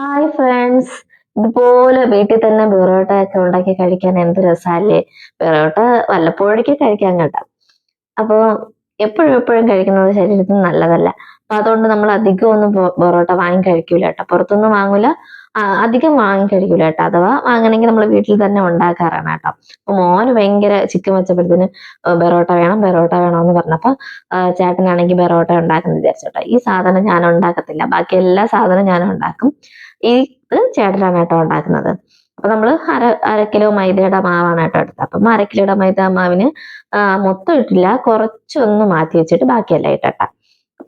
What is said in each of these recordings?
Hi friends ഇതുപോലെ വീട്ടിൽ തന്നെ പൊറോട്ട ഒക്കെ ഉണ്ടാക്കി കഴിക്കാൻ എന്ത് രസമല്ലേ പെറോട്ട വല്ലപ്പോഴൊക്കെ കഴിക്കാൻ കേട്ടോ. അപ്പോൾ എപ്പോഴും എപ്പോഴും കഴിക്കുന്നത് ശരീരത്തിന് നല്ലതല്ല. അതുകൊണ്ട് നമ്മൾ അധികം ഒന്നും പൊറോട്ട വാങ്ങി കഴിക്കൂല കേട്ടോ. പുറത്തൊന്നും വാങ്ങൂല. അധികം വാങ്ങി കഴിക്കൂല കേട്ടോ. അഥവാ വാങ്ങണമെങ്കിൽ നമ്മൾ വീട്ടിൽ തന്നെ ഉണ്ടാക്കാറാണ് കേട്ടോ. അപ്പൊ മോന് ഭയങ്കര ചിക്കൻ വെച്ചപ്പോഴത്തേന് ബെറോട്ട വേണം ബെറോട്ട വേണം എന്ന് പറഞ്ഞപ്പോ ആ, ചേട്ടനാണെങ്കിൽ ബെറോട്ട ഉണ്ടാക്കുന്ന വിചാരിച്ചോട്ടോ ഈ സാധനം ഞാൻ ഉണ്ടാക്കത്തില്ല. ബാക്കി എല്ലാ സാധനവും ഞാൻ ഉണ്ടാക്കും. ഇത് ചേട്ടനാണ് കേട്ടോ ഉണ്ടാക്കുന്നത്. അപ്പൊ നമ്മൾ അര അര കിലോ മൈദയുടെ മാവാണ് കേട്ടോ എടുത്തത്. അപ്പം അര കിലോയുടെ മൈദ മാവിന് മൊത്തം ഇട്ടില്ല കുറച്ചൊന്ന് മാറ്റി വെച്ചിട്ട് ബാക്കിയെല്ലാം ഇട്ടട്ട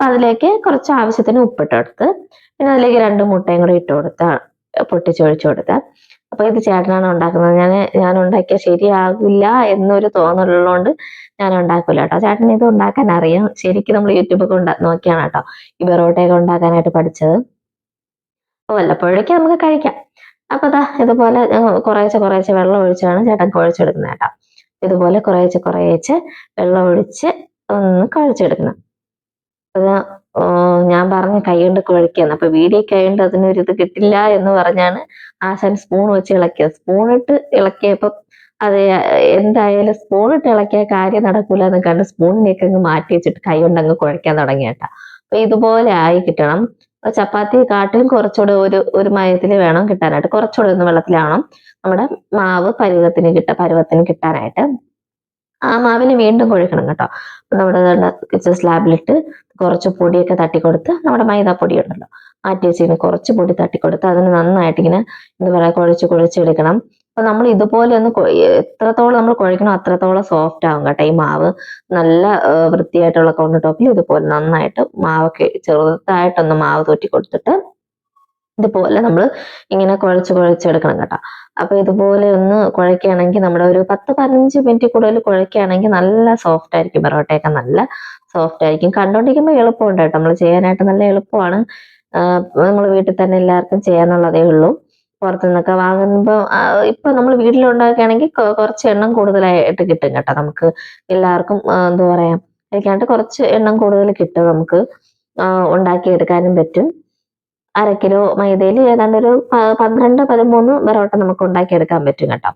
അതിലേക്ക് കുറച്ച് ആവശ്യത്തിന് ഉപ്പിട്ട് കൊടുത്ത് പിന്നെ അതിലേക്ക് രണ്ട് മുട്ടയും കൂടി ഇട്ട് കൊടുത്ത പൊട്ടിച്ചൊഴിച്ചു കൊടുത്ത. അപ്പൊ ഇത് ചേട്ടനാണ് ഉണ്ടാക്കുന്നത്. ഞാൻ ഞാൻ ഉണ്ടാക്കിയ ശരിയാകില്ല എന്നൊരു തോന്നലുള്ളതുകൊണ്ട് ഞാൻ ഉണ്ടാക്കൂല കേട്ടോ. ചേട്ടൻ ഇത് ഉണ്ടാക്കാൻ അറിയാം. ശരിക്കും നമ്മൾ യൂട്യൂബൊക്കെ ഉണ്ടാ നോക്കിയാണ് കേട്ടോ ഈ ബെറോട്ടയൊക്കെ ഉണ്ടാക്കാനായിട്ട് പഠിച്ചത്. അപ്പൊ വല്ലപ്പോഴേക്കും നമുക്ക് കഴിക്കാം. അപ്പൊ അതാ ഇതുപോലെ കുറേശ്ശെ കുറേശ്ശെ വെള്ളം ഒഴിച്ചാണ് ചേട്ടൻ കുഴച്ചെടുക്കുന്നത് കേട്ടോ. ഇതുപോലെ കുറേശ്ശെ കുറേശ്ശെ വെള്ളം ഒഴിച്ച് ഒന്ന് കുഴച്ചെടുക്കണം. അത് ഞാൻ പറഞ്ഞ കൈകൊണ്ട് കുഴയ്ക്കാന്ന് അപ്പൊ വീഡിയോ കൈകൊണ്ട് അതിനൊരിത് കിട്ടില്ല എന്ന് പറഞ്ഞാണ് ആശാൻ സ്പൂൺ വെച്ച് ഇളക്കിയത്. സ്പൂൺ ഇട്ട് ഇളക്കിയപ്പോ അത് എന്തായാലും സ്പൂൺ ഇട്ട് ഇളക്കിയ കാര്യം നടക്കൂല എന്ന് കണ്ട് സ്പൂണിനെയൊക്കെ അങ്ങ് മാറ്റി വെച്ചിട്ട് കൈകൊണ്ട് അങ്ങ് കുഴയ്ക്കാൻ തുടങ്ങി കേട്ടാ. അപ്പൊ ഇതുപോലെ ആയി കിട്ടണം. ചപ്പാത്തി കാട്ടിലും കുറച്ചുകൂടെ ഒരു ഒരു മയത്തിൽ വേണം കിട്ടാനായിട്ട്. കുറച്ചുകൂടെ ഒന്ന് വെള്ളത്തിലാവണം. നമ്മുടെ മാവ് പരുവത്തിന് കിട്ട പരുവത്തിന് കിട്ടാനായിട്ട്. ആ മാവിനെ വീണ്ടും കുഴക്കണം കേട്ടോ. നമ്മുടെ കിച്ചൺ സ്ലാബിലിട്ട് കുറച്ച് പൊടിയൊക്കെ തട്ടിക്കൊടുത്ത് നമ്മുടെ മൈദാപ്പൊടി ഉണ്ടല്ലോ മാറ്റി വെച്ചിങ്ങനെ കുറച്ച് പൊടി തട്ടിക്കൊടുത്ത് അതിന് നന്നായിട്ട് ഇങ്ങനെ എന്താ പറയാ കുഴച്ച് കുഴച്ചെടുക്കണം അപ്പൊ നമ്മൾ ഇതുപോലെ ഒന്ന് എത്രത്തോളം നമ്മൾ കുഴക്കണോ അത്രത്തോളം സോഫ്റ്റ് ആവും കേട്ടോ ഈ മാവ്. നല്ല വൃത്തിയായിട്ടുള്ള കൗണ്ടർ ടോപ്പിൽ ഇതുപോലെ നന്നായിട്ട് മാവൊക്കെ ചെറുതായിട്ടൊന്ന് മാവ് തൂറ്റി കൊടുത്തിട്ട് ഇതുപോലെ നമ്മൾ ഇങ്ങനെ കുഴച്ച് കുഴച്ചെടുക്കണം കേട്ടോ. അപ്പൊ ഇതുപോലെ ഒന്ന് കുഴക്കുകയാണെങ്കിൽ നമ്മുടെ ഒരു പത്ത് പതിനഞ്ച് മിനിറ്റ് കൂടുതൽ കുഴക്കുകയാണെങ്കിൽ നല്ല സോഫ്റ്റ് ആയിരിക്കും പൊറോട്ടയൊക്കെ നല്ല സോഫ്റ്റ് ആയിരിക്കും. കണ്ടോണ്ടിരിക്കുമ്പോൾ എളുപ്പമുണ്ട് കേട്ടോ നമ്മൾ ചെയ്യാനായിട്ട് നല്ല എളുപ്പമാണ്. നമ്മൾ വീട്ടിൽ തന്നെ എല്ലാവർക്കും ചെയ്യാന്നുള്ളതേ ഉള്ളൂ. പുറത്തുനിന്നൊക്കെ വാങ്ങുമ്പോൾ ഇപ്പൊ നമ്മൾ വീട്ടിലുണ്ടാക്കുകയാണെങ്കിൽ കുറച്ച് എണ്ണം കൂടുതലായിട്ട് കിട്ടും കേട്ടോ നമുക്ക്. എല്ലാവർക്കും എന്താ പറയാ കഴിക്കാനായിട്ട് കുറച്ച് എണ്ണം കൂടുതൽ കിട്ടും നമുക്ക്. ഉണ്ടാക്കി ഉണ്ടാക്കിയെടുക്കാനും പറ്റും. അര കിലോ മൈദയിൽ ഏതാണ്ട് ഒരു പന്ത്രണ്ട് പതിമൂന്ന് പൊറോട്ട നമുക്ക് ഉണ്ടാക്കിയെടുക്കാൻ പറ്റും കേട്ടോ.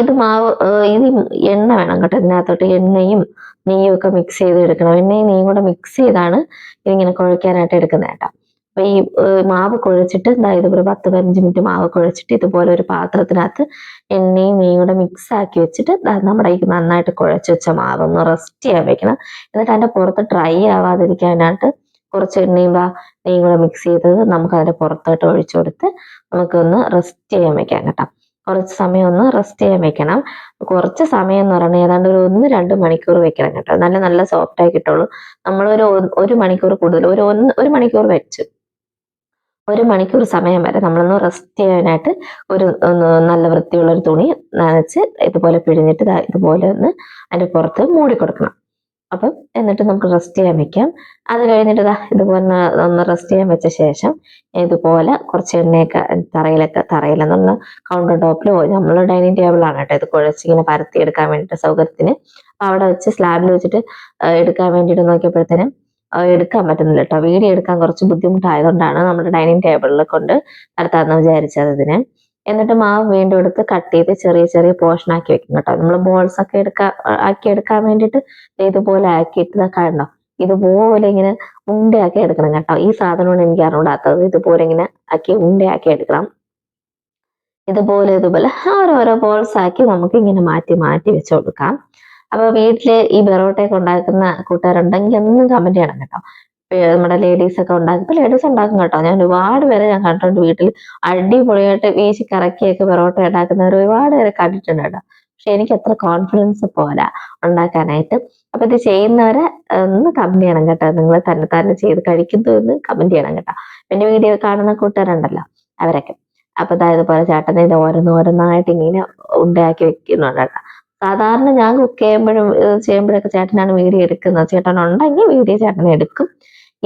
ഇത് മാവ് ഇത് എണ്ണ വേണം കേട്ടോ ഇതിനകത്തോട്ട്. എണ്ണയും നെയ്യും ഒക്കെ മിക്സ് ചെയ്ത് എടുക്കണം എണ്ണയും നെയ്യും കൂടെ മിക്സ് ചെയ്താണ് ഇതിങ്ങനെ കുഴക്കാനായിട്ട് എടുക്കുന്നത് കേട്ടോ. അപ്പൊ ഈ മാവ് കുഴച്ചിട്ട് ദാ ഒരു പത്ത് പതിനഞ്ച് മിനിറ്റ് മാവ് കുഴച്ചിട്ട് ഇതുപോലെ ഒരു പാത്രത്തിനകത്ത് എണ്ണയും നെയ്യും കൂടെ മിക്സ് ആക്കി വെച്ചിട്ട് നമ്മുടെ ഈ നന്നായിട്ട് കുഴച്ച് വെച്ച മാവ് ഒന്ന് റെസ്റ്റ് ചെയ്യാൻ വെക്കണം. എന്നിട്ട് അതിന്റെ പുറത്ത് ഡ്രൈ ആവാതിരിക്കാനായിട്ട് കുറച്ച് എണ്ണയും നെയ്യും കൂടെ മിക്സ് ചെയ്തത് നമുക്ക് അതിന്റെ പുറത്തോട്ട് ഒഴിച്ചു കൊടുത്ത് നമുക്കൊന്ന് റെസ്റ്റ് ചെയ്യാൻ വെക്കാം കേട്ടോ. കുറച്ച് സമയം ഒന്ന് റെസ്റ്റ് ചെയ്യാൻ വെക്കണം. കുറച്ച് സമയം എന്ന് പറഞ്ഞാൽ ഏതാണ്ട് ഒരു ഒന്ന് രണ്ട് മണിക്കൂർ വെക്കണം കേട്ടോ. നല്ല നല്ല സോഫ്റ്റ് ആയി കിട്ടുള്ളൂ. നമ്മൾ ഒരു ഒരു മണിക്കൂർ കൂടുതൽ ഒരു ഒന്ന് ഒരു മണിക്കൂർ വെച്ച്. ഒരു മണിക്കൂർ സമയം വരെ നമ്മളൊന്ന് റെസ്റ്റ് ചെയ്യാനായിട്ട് ഒരു നല്ല വൃത്തിയുള്ള ഒരു തുണി നനച്ച് ഇതുപോലെ പിഴിഞ്ഞിട്ട് ഇതുപോലെ ഒന്ന് അതിന്റെ പുറത്ത് മൂടി കൊടുക്കണം. അപ്പം എന്നിട്ട് നമുക്ക് റെസ്റ്റ് ചെയ്യാൻ വെക്കാം. അത് കഴിഞ്ഞിട്ട് ഇതുപോലെ ഒന്ന് റെസ്റ്റ് ചെയ്യാൻ വെച്ച ശേഷം ഇതുപോലെ കുറച്ച് എണ്ണയൊക്കെ തറയിലൊക്കെ തറയിലെന്ന് പറഞ്ഞാൽ കൗണ്ടർ ടോപ്പിലോ നമ്മൾ ഡൈനിങ് ടേബിളാണ് കേട്ടോ ഇത് കുഴച്ചിങ്ങനെ പരത്തി എടുക്കാൻ വേണ്ടിയിട്ട് സൗകര്യത്തിന്. അപ്പം അവിടെ വെച്ച് സ്ലാബിൽ വെച്ചിട്ട് എടുക്കാൻ വേണ്ടിയിട്ട് നോക്കിയപ്പോഴത്തേനും എടുക്കാൻ പറ്റുന്നില്ല കേട്ടോ. വീഡിയോ എടുക്കാൻ കുറച്ച് ബുദ്ധിമുട്ടായതുകൊണ്ടാണ് നമ്മുടെ ഡൈനിങ് ടേബിളിൽ കൊണ്ട് നടത്താമെന്ന് വിചാരിച്ചത് ഇതിന് എന്നിട്ട് മാവ് വീണ്ടും എടുത്ത് കട്ട് ചെയ്ത് ചെറിയ ചെറിയ പോർഷൻ ആക്കി വെക്കും കേട്ടോ. നമ്മൾ ബോൾസ് ഒക്കെ എടുക്കാൻ ആക്കി എടുക്കാൻ വേണ്ടിയിട്ട് ഇതുപോലെ ആക്കിയിട്ട് കണ്ടോ? ഇതുപോലെ ഇങ്ങനെ ഉണ്ടയാക്കി എടുക്കണം കേട്ടോ. ഈ സാധനമാണ് എനിക്ക് അറിഞ്ഞൂടാത്തത് ഇതുപോലെ ഇങ്ങനെ ആക്കി ഉണ്ടയാക്കി എടുക്കണം. ഇതുപോലെ ഇതുപോലെ ഓരോരോ ബോൾസ് ആക്കി നമുക്ക് ഇങ്ങനെ മാറ്റി മാറ്റി വെച്ച് കൊടുക്കാം. അപ്പൊ വീട്ടിൽ ഈ ബെറോട്ടയൊക്കെ ഉണ്ടാക്കുന്ന കൂട്ടുകാരുണ്ടെങ്കിൽ ഒന്നും കമന്റ് ചെയ്യണം കേട്ടോ. നമ്മുടെ ലേഡീസ് ഒക്കെ ഉണ്ടാക്കും. ഇപ്പൊ ലേഡീസ് ഉണ്ടാക്കും കേട്ടോ. ഞാൻ ഒരുപാട് പേരെ ഞാൻ കണ്ടിട്ടുണ്ട് വീട്ടിൽ അടിപൊളിയായിട്ട് വീശി കറക്കിയൊക്കെ പൊറോട്ട ഉണ്ടാക്കുന്നവർ ഒരുപാട് പേരെ കണ്ടിട്ടുണ്ട് കേട്ടോ. പക്ഷെ എനിക്ക് അത്ര കോൺഫിഡൻസ് പോരാ ഉണ്ടാക്കാനായിട്ട്. അപ്പൊ ഇത് ചെയ്യുന്നവരെ ഒന്ന് കമന്റ് ചെയ്യണം കേട്ടോ. നിങ്ങൾ തന്നെ തന്നെ ചെയ്ത് കഴിക്കുന്നു എന്ന് കമന്റ് ചെയ്യണം കേട്ടോ. എന്റെ വീഡിയോ കാണുന്ന കൂട്ടുകാരുണ്ടല്ലോ അവരൊക്കെ. അപ്പൊ അതായത് പോലെ ചേട്ടനെ ഇത് ഓരോന്നോരോന്നായിട്ട് ഇങ്ങനെ ഉണ്ടാക്കി വെക്കുന്നുണ്ട് കേട്ടോ. സാധാരണ ഞാൻ കുക്ക് ചെയ്യുമ്പോഴും ചെയ്യുമ്പോഴൊക്കെ ചേട്ടനാണ് വീഡിയോ എടുക്കുന്നത്. ചേട്ടൻ ഉണ്ടെങ്കിൽ വീഡിയോ ചേട്ടൻ എടുക്കും.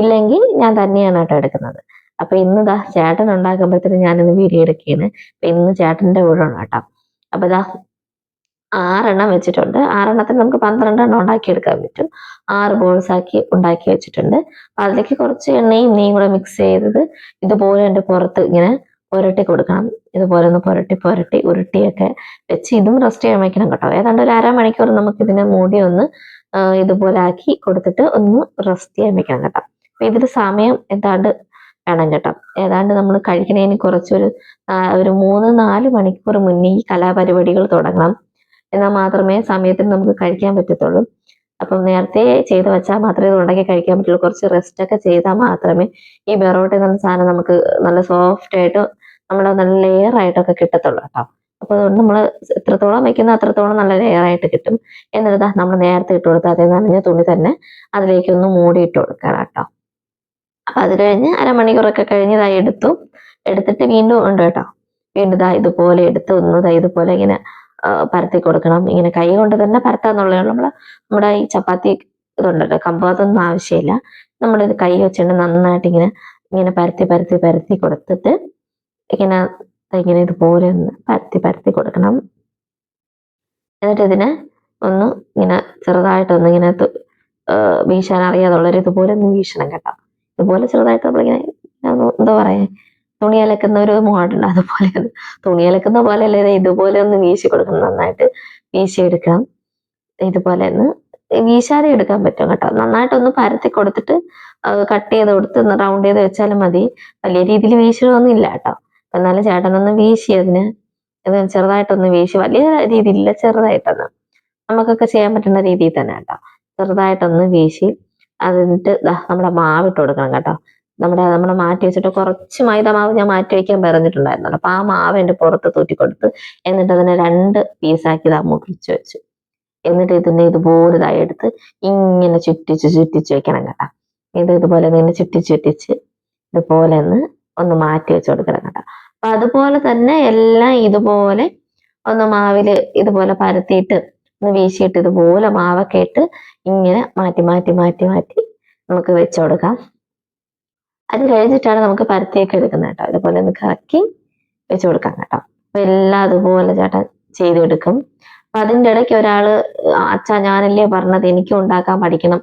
ഇല്ലെങ്കിൽ ഞാൻ തന്നെയാണ് കേട്ടോ എടുക്കുന്നത്. അപ്പൊ ഇന്ന് ദാ ചേട്ടൻ ഉണ്ടാക്കുമ്പോഴത്തേനും ഞാനിന്ന് വീഡിയോ എടുക്കുകയാണ്. അപ്പൊ ഇന്ന് ചേട്ടന്റെ ഊഴമാണ് കേട്ടോ. അപ്പൊ ദാ ആറെണ്ണം വെച്ചിട്ടുണ്ട്. ആറെണ്ണത്തിന് നമുക്ക് പന്ത്രണ്ടെണ്ണം ഉണ്ടാക്കിയെടുക്കാൻ പറ്റും. ആറ് ബോൾസ് ആക്കി ഉണ്ടാക്കി വെച്ചിട്ടുണ്ട്. അപ്പൊ അതിലേക്ക് കുറച്ച് എണ്ണയും നെയ്യും കൂടെ മിക്സ് ചെയ്തത് ഇതുപോലെ എന്റെ പുറത്ത് ഇങ്ങനെ പുരട്ടി കൊടുക്കണം. ഇതുപോലെ ഒന്ന് പുരട്ടി പുരട്ടി ഉരുട്ടിയൊക്കെ വെച്ച് ഇതും റെസ്റ്റ് ചെയ്യാൻ വയ്ക്കണം കേട്ടോ. ഏതാണ്ട് ഒരു അരമണിക്കൂർ നമുക്ക് ഇതിനെ മൂടി ഒന്ന് ഇതുപോലെ ആക്കി കൊടുത്തിട്ട് ഒന്ന് റെസ്റ്റ് ചെയ്യാൻ വെക്കണം കേട്ടോ. അപ്പൊ ഇതിന് സമയം ഏതാണ്ട് വേണം കേട്ടോ. ഏതാണ്ട് നമ്മൾ കഴിക്കുന്നതിന് കുറച്ചൊരു ഒരു മൂന്ന് നാല് മണിക്കൂർ മുന്നേ ഈ കലാപരിപാടികൾ തുടങ്ങണം. എന്നാൽ മാത്രമേ സമയത്തിന് നമുക്ക് കഴിക്കാൻ പറ്റത്തുള്ളൂ. അപ്പം നേരത്തെ ചെയ്ത് വെച്ചാൽ മാത്രമേ ഇത് ഉണ്ടാക്കി കഴിക്കാൻ പറ്റുള്ളൂ. കുറച്ച് റെസ്റ്റ് ഒക്കെ ചെയ്താൽ മാത്രമേ ഈ ബെറോട്ട എന്ന സാധനം നമുക്ക് നല്ല സോഫ്റ്റ് ആയിട്ട് നമ്മുടെ നല്ല ലെയർ ആയിട്ടൊക്കെ കിട്ടത്തുള്ളൂ കേട്ടോ. അപ്പൊ അതുകൊണ്ട് നമ്മൾ എത്രത്തോളം വെക്കുന്ന അത്രത്തോളം നല്ല ലെയർ ആയിട്ട് കിട്ടും. എന്നിട്ട് നമ്മൾ നേരത്തെ ഇട്ട് കൊടുത്താൽ അതേ നനഞ്ഞ തുണി തന്നെ അതിലേക്ക് ഒന്ന് മൂടി ഇട്ട് കൊടുക്കണം കേട്ടോ. അപ്പൊ അത് കഴിഞ്ഞ് അരമണിക്കൂറൊക്കെ കഴിഞ്ഞ് ഇതായി എടുത്തു. എടുത്തിട്ട് വീണ്ടും ഉണ്ട് കേട്ടോ. വീണ്ടും ഇതാ ഇതുപോലെ എടുത്ത് ഒന്ന് ഇതാ ഇതുപോലെ ഇങ്ങനെ പരത്തി കൊടുക്കണം. ഇങ്ങനെ കൈ കൊണ്ട് തന്നെ പരത്താന്നുള്ള നമ്മൾ നമ്മുടെ ഈ ചപ്പാത്തി ഇതുണ്ടല്ലോ കമ്പ് അതൊന്നും ആവശ്യമില്ല. ഇത് കൈ വെച്ചിട്ട് നന്നായിട്ട് ഇങ്ങനെ ഇങ്ങനെ പരത്തി പരത്തി പരത്തി കൊടുത്തിട്ട് ഇങ്ങനെ ഇങ്ങനെ ഇതുപോലെ ഒന്ന് പരത്തി പരത്തി കൊടുക്കണം. എന്നിട്ട് ഇതിനെ ഒന്ന് ഇങ്ങനെ ചെറുതായിട്ടൊന്ന് ഇങ്ങനെ വീശാൻ അറിയാതുള്ളൊരു ഇതുപോലെ ഒന്ന് വീശണം കേട്ടോ. ഇതുപോലെ ചെറുതായിട്ട് നമ്മളിങ്ങനെ എന്താ പറയാ തുണി അലക്കുന്ന ഒരു മോഡുണ്ട് അതുപോലെ തുണി അലക്കുന്ന പോലെ അല്ലെ ഇതുപോലെ ഒന്ന് വീശി കൊടുക്കണം നന്നായിട്ട് വീശി എടുക്കാം ഇതുപോലെ ഒന്ന് വീശാതെ എടുക്കാൻ പറ്റും കേട്ടോ. നന്നായിട്ടൊന്ന് പരത്തി കൊടുത്തിട്ട് കട്ട് ചെയ്ത് കൊടുത്ത് റൗണ്ട് ചെയ്ത് വെച്ചാലും മതി. വലിയ രീതിയിൽ വീശണമൊന്നും ഇല്ല കേട്ടോ. എന്നാലും ചേട്ടനൊന്ന് വീശി അതിന്. ചെറുതായിട്ടൊന്ന് വീശി വലിയ രീതിയിലില്ല ചെറുതായിട്ടൊന്ന്. നമുക്കൊക്കെ ചെയ്യാൻ പറ്റുന്ന രീതിയിൽ തന്നെ കേട്ടോ. ചെറുതായിട്ടൊന്ന് വീശി. ദാ നമ്മുടെ മാവ് ഇട്ട് കൊടുക്കണം കേട്ടോ. നമ്മുടെ നമ്മുടെ മാറ്റി വെച്ചിട്ട് കുറച്ച് മൈദ മാവ് ഞാൻ മാറ്റി വയ്ക്കാൻ പറഞ്ഞിട്ടുണ്ടായിരുന്നു അപ്പൊ ആ മാവ് എന്റെ പുറത്ത് തൂറ്റി കൊടുത്ത് എന്നിട്ട് അതിനെ രണ്ട് പീസാക്കി ഇതാ മുറിച്ച് വെച്ചു. എന്നിട്ട് ഇതിന്റെ ഇതുപോലെ ഇതായി എടുത്ത് ഇങ്ങനെ ചുറ്റിച്ച് ചുറ്റിച്ച് വെക്കണം കേട്ടോ. ഇത് ഇതുപോലെ ഇങ്ങനെ ചുറ്റിച്ച് ചുറ്റിച്ച് ഇതുപോലെ ഒന്ന് ഒന്ന് മാറ്റി വെച്ച് കൊടുക്കണം കേട്ടോ. അപ്പൊ അതുപോലെ തന്നെ എല്ലാം ഇതുപോലെ ഒന്ന് മാവിൽ ഇതുപോലെ പരത്തിയിട്ട് ഒന്ന് വീശിയിട്ട് ഇതുപോലെ മാവൊക്കെ ഇട്ട് ഇങ്ങനെ മാറ്റി മാറ്റി മാറ്റി മാറ്റി നമുക്ക് വെച്ചു കൊടുക്കാം. അത് കഴിഞ്ഞിട്ടാണ് നമുക്ക് പരത്തിയൊക്കെ എടുക്കുന്നത് കേട്ടോ. ഇതുപോലെ ഒന്ന് കറക്കി വെച്ച് കൊടുക്കാം കേട്ടോ. അപ്പൊ എല്ലാം അതുപോലെ ചേട്ടാ ചെയ്തെടുക്കും. അപ്പൊ അതിന്റെ ഇടയ്ക്ക് ഒരാൾ അച്ഛാ ഞാനല്ലേ പറഞ്ഞത് എനിക്കും ഉണ്ടാക്കാൻ പഠിക്കണം.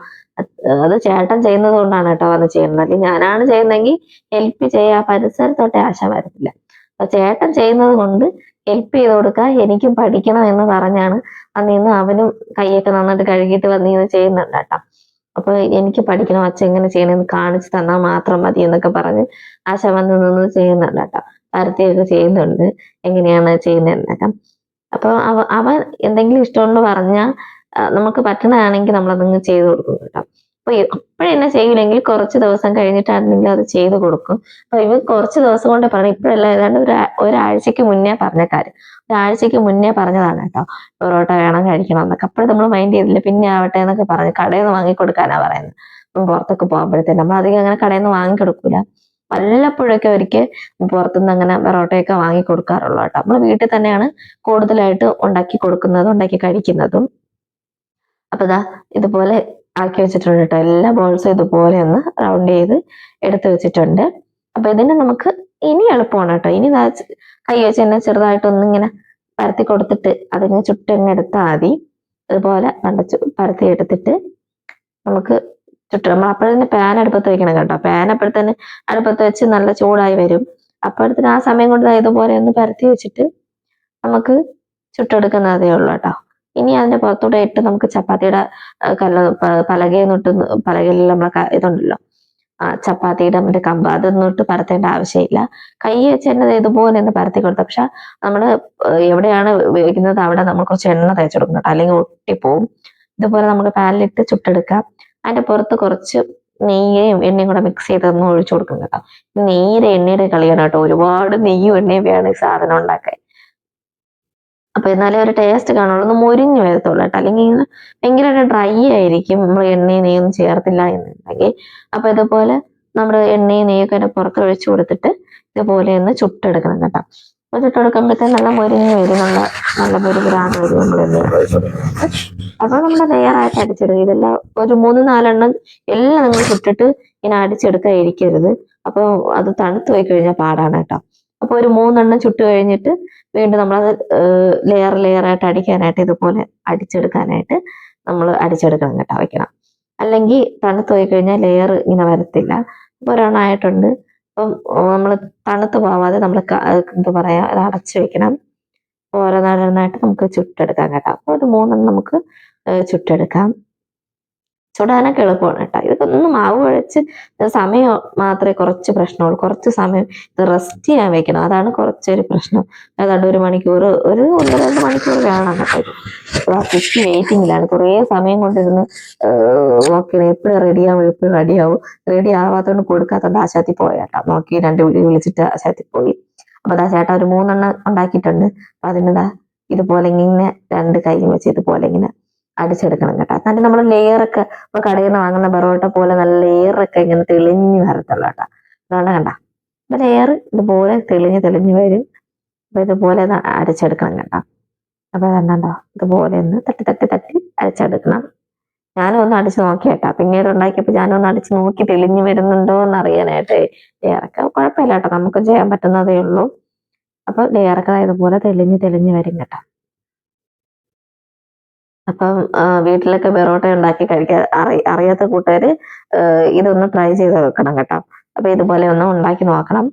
അത് ചേട്ടൻ ചെയ്യുന്നത് കൊണ്ടാണ് കേട്ടോ വന്ന് ചെയ്യുന്നത്. അല്ലെങ്കിൽ ഞാനാണ് ചെയ്യുന്നതെങ്കിൽ ഹെൽപ്പ് ചെയ്യാൻ പരിസരത്തോട്ടെ ആശ വരത്തില്ല അപ്പൊ ചേട്ടൻ ചെയ്യുന്നത് കൊണ്ട് ഹെൽപ്പ് ചെയ്ത് കൊടുക്കുക എനിക്കും പഠിക്കണം എന്ന് പറഞ്ഞാണ് അന്ന് ഇന്ന് അവനും കൈയൊക്കെ നന്നായിട്ട് കഴുകിയിട്ട് വന്നിന്ന് ചെയ്യുന്നുണ്ട് കേട്ടോ. അപ്പൊ എനിക്ക് പഠിക്കണം അച്ഛൻ എങ്ങനെ ചെയ്യണമെന്ന് കാണിച്ചു തന്നാൽ മാത്രം മതി എന്നൊക്കെ പറഞ്ഞ് ആശ വന്ന് നിന്ന് ചെയ്യുന്നുണ്ട് കേട്ടോ. പരത്തിയൊക്കെ ചെയ്യുന്നുണ്ട് എങ്ങനെയാണ് ചെയ്യുന്നതെന്നൊക്കെ അപ്പൊ അവ അവൻ എന്തെങ്കിലും ഇഷ്ടമുണ്ട് പറഞ്ഞാൽ നമുക്ക് പറ്റണതാണെങ്കിൽ നമ്മൾ അതങ്ങ് ചെയ്ത് കൊടുക്കും കേട്ടോ. അപ്പൊ ഇപ്പോഴെന്നെ ചെയ്യില്ലെങ്കിൽ കുറച്ച് ദിവസം കഴിഞ്ഞിട്ടാണെങ്കിൽ അത് ചെയ്ത് കൊടുക്കും. അപ്പൊ ഇവ കുറച്ച് ദിവസം കൊണ്ട് പറഞ്ഞു ഇപ്പോഴല്ല ഏതാണ്ട് ഒരു ഒരാഴ്ചക്ക് മുന്നേ പറഞ്ഞ കാര്യം. ഒരാഴ്ചക്ക് മുന്നേ പറഞ്ഞതാണ് കേട്ടോ. പൊറോട്ട വേണം കഴിക്കണം എന്നൊക്കെ. അപ്പോഴും നമ്മൾ മൈൻഡ് ചെയ്തില്ല. പിന്നെ ആവട്ടെ എന്നൊക്കെ പറഞ്ഞു കടയിൽ നിന്ന് വാങ്ങിക്കൊടുക്കാനാ പറയുന്നത്. പുറത്തൊക്കെ പോകുമ്പോഴത്തേക്കും നമ്മൾ അധികം അങ്ങനെ കടയിൽ നിന്ന് വാങ്ങിക്കൊടുക്കൂല. വല്ലപ്പോഴൊക്കെ ഒരിക്കൽ പുറത്തുനിന്ന് അങ്ങനെ പൊറോട്ടയൊക്കെ വാങ്ങി കൊടുക്കാറുള്ളൂ കേട്ടോ. നമ്മൾ വീട്ടിൽ തന്നെയാണ് കൂടുതലായിട്ട് ഉണ്ടാക്കി കൊടുക്കുന്നതും ഉണ്ടാക്കി കഴിക്കുന്നതും. അപ്പൊ ഇതാ ഇതുപോലെ ആക്കി വെച്ചിട്ടുണ്ട് കേട്ടോ. എല്ലാ ബോൾസും ഇതുപോലെ ഒന്ന് റൗണ്ട് ചെയ്ത് എടുത്ത് വെച്ചിട്ടുണ്ട്. അപ്പൊ ഇതിനെ നമുക്ക് ഇനി എളുപ്പമാണ് കേട്ടോ. ഇനി കൈ വെച്ച് തന്നെ ചെറുതായിട്ടൊന്ന് ഇങ്ങനെ പരത്തി കൊടുത്തിട്ട് അതിങ്ങനെ ചുട്ടങ്ങ് എടുത്താൽ മതി. ഇതുപോലെ കണ്ട പരത്തി എടുത്തിട്ട് നമുക്ക് ചുട്ട് നമ്മൾ അപ്പോഴത്തന്നെ പാൻ അടുപ്പത്ത് വെക്കണം കേട്ടോ. പാൻ അപ്പോഴത്തന്നെ അടുപ്പത്ത് വെച്ച് നല്ല ചൂടായി വരും. അപ്പോഴത്തേന് ആ സമയം കൊണ്ട് ഇതുപോലെ ഒന്ന് പരത്തി വെച്ചിട്ട് നമുക്ക് ചുട്ടെടുക്കുന്നതേ ഉള്ളൂ കേട്ടോ. ഇനി അതിന്റെ പുറത്തൂടെ ഇട്ട് നമുക്ക് ചപ്പാത്തിയുടെ കല്ല പലകയിൽ നിന്നിട്ട് പലകയിൽ നമ്മളെ ഇതുണ്ടല്ലോ. ആ ചപ്പാത്തിയുടെ മറ്റേ കമ്പ് അതൊന്നും പരത്തേണ്ട ആവശ്യമില്ല. കൈ വെച്ച് തന്നെ ഇതുപോലെ ഒന്ന് പരത്തി കൊടുത്തു. പക്ഷെ നമ്മൾ എവിടെയാണ് ഉപയോഗിക്കുന്നത് അവിടെ നമ്മൾ കുറച്ച് എണ്ണ തേച്ച് കൊടുക്കണം കേട്ടോ. അല്ലെങ്കിൽ ഒട്ടിപ്പോവും ഇതുപോലെ നമുക്ക് പാനിലിട്ട് ചുട്ടെടുക്കാം അതിന്റെ പുറത്ത് കുറച്ച് നെയ്യും എണ്ണയും കൂടെ മിക്സ് ചെയ്തൊന്ന് ഒഴിച്ചു കൊടുക്കും കേട്ടോ. നെയ്യുടെ എണ്ണയുടെ കളിയാണ് കേട്ടോ. ഒരുപാട് നെയ്യും എണ്ണയും വേണം ഈ സാധനം ഉണ്ടാക്കാൻ. അപ്പൊ എന്നാലേ ഒരു ടേസ്റ്റ് കാണുള്ളൂ. ഒന്ന് മുരിഞ്ഞു വരത്തുള്ളൂ കേട്ടോ. അല്ലെങ്കിൽ ഇങ്ങനെ ഭയങ്കരമായിട്ട് ഡ്രൈ ആയിരിക്കും. നമ്മൾ എണ്ണയും നെയ്യൊന്നും ചേർത്തില്ല എന്നുണ്ടെങ്കിൽ. അപ്പോൾ ഇതുപോലെ നമ്മൾ എണ്ണയും നെയ്യൊക്കെ അതിന്റെ പുറത്ത് ഒഴിച്ചു കൊടുത്തിട്ട് ഇതുപോലെ ഒന്ന് ചുട്ടെടുക്കണം കേട്ടോ. അപ്പൊ ചുട്ടെടുക്കുമ്പോഴത്തേ നല്ല മുരിഞ്ഞു വരും. നല്ല നല്ല മുരുമുരാന്ന് വരും നമ്മൾ എണ്ണയൊക്കെ ഒഴിച്ചു കൊടുക്കുന്നത് അപ്പൊ നമ്മൾ ലെയറായിട്ട് അടിച്ചെടുക്കുക. ഇതെല്ലാം ഒരു മൂന്ന് നാലെണ്ണം എല്ലാം നിങ്ങൾ ചുട്ടിട്ട് ഇങ്ങനെ അടിച്ചെടുക്കാൻ ഇരിക്കരുത്. അപ്പൊ അത് തണുത്തു പോയി കഴിഞ്ഞാൽ പാടാണ് കേട്ടോ. അപ്പൊ അപ്പോൾ ഒരു മൂന്നെണ്ണം ചുട്ട് കഴിഞ്ഞിട്ട് വീണ്ടും നമ്മളത് ലെയർ ലെയർ ആയിട്ട് അടിക്കാനായിട്ട് ഇതുപോലെ അടിച്ചെടുക്കാനായിട്ട് നമ്മൾ അടിച്ചെടുക്കണം കേട്ടോ വയ്ക്കണം അല്ലെങ്കിൽ തണുത്ത് പോയി കഴിഞ്ഞാൽ ലെയർ ഇങ്ങനെ വരത്തില്ല. അപ്പോൾ ഒരെണ്ണമായിട്ടുണ്ട് അപ്പം നമ്മൾ തണുത്ത് പോവാതെ നമ്മൾ എന്താ പറയാ അത് അടച്ചു വെക്കണം. ഓരോന്നോരോന്നായിട്ട് നമുക്ക് ചുട്ടെടുക്കാം കേട്ടോ. അപ്പോൾ ഒരു മൂന്നെണ്ണം നമുക്ക് ചുട്ടെടുക്കാം. ചുടാനൊക്കെ എളുപ്പമാണ് കേട്ടോ. ഇതൊക്കെ ഒന്ന് മാവ് കുഴച്ച് സമയം മാത്രമേ കുറച്ച് പ്രശ്നമുള്ളൂ. കുറച്ച് സമയം ഇത് റെസ്റ്റ് ചെയ്യാൻ വെക്കണം. അതാണ് കുറച്ചൊരു പ്രശ്നം. ഏതാണ്ട് ഒരു മണിക്കൂർ ഒരു ഒന്ന് രണ്ട് മണിക്കൂർ വേണം കേട്ടോ കുട്ടി വെയിറ്റിംഗിലാണ് കുറേ സമയം കൊണ്ടിരുന്ന് നോക്കണം എപ്പോഴും റെഡിയാവും എപ്പോഴും റെഡിയാവും റെഡി ആവാത്തോണ്ട് കൊടുക്കാത്തോണ്ട് ആശാത്തി പോയ കേട്ടോ. നോക്കി രണ്ട് വീട് വിളിച്ചിട്ട് ആശാത്തി പോയി. അപ്പൊ ദാ ചേട്ടാ ഒരു മൂന്നെണ്ണം ഉണ്ടാക്കിയിട്ടുണ്ട്. അപ്പൊ അതിനെന്താ ഇതുപോലെ ഇങ്ങനെ രണ്ട് കൈയും വെച്ച് ഇതുപോലെ ഇങ്ങനെ അടിച്ചെടുക്കണം കേട്ടോ. എന്നിട്ട് നമ്മൾ ലെയറൊക്കെ ഇപ്പൊ കടയിൽ നിന്ന് വാങ്ങുന്ന ബറോട്ട പോലെ നല്ല ലെയറൊക്കെ ഇങ്ങനെ തെളിഞ്ഞ് വരത്തുള്ളൂ കേട്ടോ. അതുകൊണ്ട് കണ്ട? അപ്പൊ ലെയർ ഇതുപോലെ തെളിഞ്ഞ് തെളിഞ്ഞ് വരും. അപ്പൊ ഇതുപോലെ അരച്ചെടുക്കണം കേട്ടോ. അപ്പൊ കണ്ടോ? ഇതുപോലെ ഒന്ന് തട്ടി തട്ടി തട്ടി അരച്ചെടുക്കണം ഞാനും ഒന്ന് അടിച്ച് നോക്കി കേട്ടോ. പിന്നീട് ഉണ്ടാക്കിയപ്പോൾ ഞാനും ഒന്ന് അടിച്ച് നോക്കി തെളിഞ്ഞു വരുന്നുണ്ടോ എന്ന് അറിയാനായിട്ട് ലെയറൊക്കെ കുഴപ്പമില്ല കേട്ടോ. നമുക്ക് ചെയ്യാൻ പറ്റുന്നതേ ഉള്ളൂ. അപ്പൊ ലെയറൊക്കെ ഇതുപോലെ തെളിഞ്ഞ് തെളിഞ്ഞ് വരും കേട്ടോ. അപ്പം വീട്ടിലൊക്കെ പെറോട്ട ഉണ്ടാക്കി കഴിക്കാൻ അറി അറിയാത്ത കൂട്ടുകാര് ആ, ഇതൊന്ന് ട്രൈ ചെയ്ത് വെക്കണം കേട്ടോ. അപ്പൊ ഇതുപോലെ ഒന്ന് ഉണ്ടാക്കി നോക്കണം.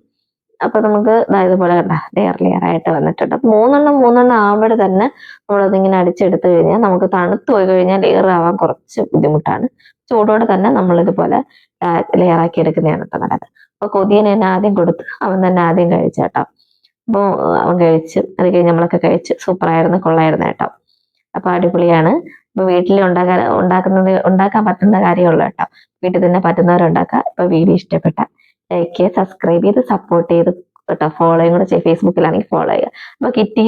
അപ്പൊ നമുക്ക് ഇതുപോലെ കണ്ട ലെയർ ലെയർ ആയിട്ട് വന്നിട്ടുണ്ട്. അപ്പൊ മൂന്നെണ്ണം മൂന്നെണ്ണം ആവുമ്പോൾ തന്നെ നമ്മളതിങ്ങനെ അടിച്ചെടുത്തു കഴിഞ്ഞാൽ നമുക്ക് തണുത്ത് പോയി കഴിഞ്ഞാൽ ലെയർ ആവാൻ കുറച്ച് ബുദ്ധിമുട്ടാണ്. ചൂടോടെ തന്നെ നമ്മൾ ഇതുപോലെ ലെയർ ആക്കി എടുക്കുന്നതാണ് കേട്ടോ നല്ലത്. അപ്പൊ കൊതിയനെ തന്നെ ആദ്യം കൊടുത്ത് അവൻ തന്നെ ആദ്യം കഴിച്ചു കേട്ടോ അപ്പോൾ അവൻ കഴിച്ച് അത് കഴിഞ്ഞ് നമ്മളൊക്കെ കഴിച്ച് സൂപ്പറായിരുന്നു കൊള്ളായിരുന്നു കേട്ടോ. അപ്പൊ അടിപൊളിയാണ്. ഇപ്പൊ വീട്ടിൽ ഉണ്ടാക്കാൻ ഉണ്ടാക്കുന്നത് ഉണ്ടാക്കാൻ പറ്റുന്ന കാര്യമുള്ളൂ കേട്ടോ. വീട്ടിൽ തന്നെ പറ്റുന്നവരുണ്ടാക്കുക. ഇപ്പൊ വീഡിയോ ഇഷ്ടപ്പെട്ട ലൈക്ക് സബ്സ്ക്രൈബ് ചെയ്ത് സപ്പോർട്ട് ചെയ്ത് കേട്ടോ. ഫോളോയും കൂടെ ചെയ്യുക ഫേസ്ബുക്കിലാണെങ്കിൽ ഫോളോ ചെയ്യുക. അപ്പൊ കിറ്റി